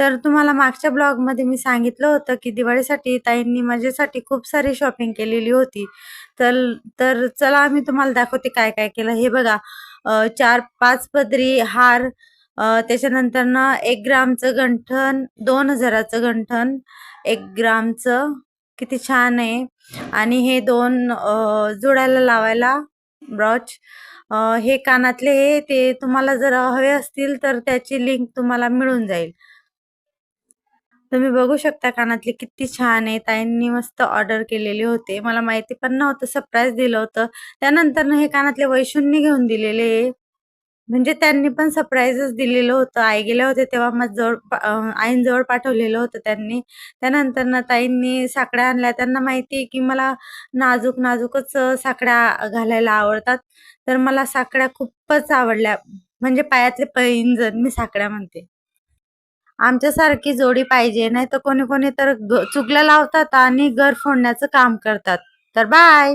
तर तुम्हाला मागच्या ब्लॉगमध्ये मी सांगितलं होतं की दिवाळीसाठी ताईंनी माझ्यासाठी खूप सारी शॉपिंग केलेली होती. तर तर चला मी तुम्हाला दाखवते काय काय केलं. हे बघा चार पाच पदरी हार त्याच्यानंतर ना एक ग्रामचं गंठन दोन हजाराचं गंठन एक ग्रामचं किती छान आहे. आणि हे दोन जोडायला लावायला ब्रॉच. हे कानातले हे ते तुम्हाला जर हवे असतील तर त्याची लिंक तुम्हाला मिळून जाईल. तुम्ही बघू शकता कानातले किती छान आहे. ताईंनी मस्त ऑर्डर केलेले होते. मला माहिती पण नव्हतं. सरप्राईज दिलं होतं. त्यानंतर हे कानातले वैशूंनी घेऊन दिलेले. म्हणजे त्यांनी पण सरप्राईजच दिलेलं होतं. आई गेल्या होते तेव्हा मग जवळ आईंजवळ पाठवलेलं होतं त्यांनी. त्यानंतर ना ताईंनी साकड्या आणल्या. त्यांना माहिती आहे की मला नाजूक नाजूकच साकड्या घालायला आवडतात. तर मला साकड्या खूपच आवडल्या. म्हणजे पायातले पैंजण मी साकड्या म्हणते. आमच्यासारखी जोडी पाहिजे नाही तर कोणी कोणी तर चुगल्या लावतात आणि घर फोडण्याचं काम करतात. तर बाय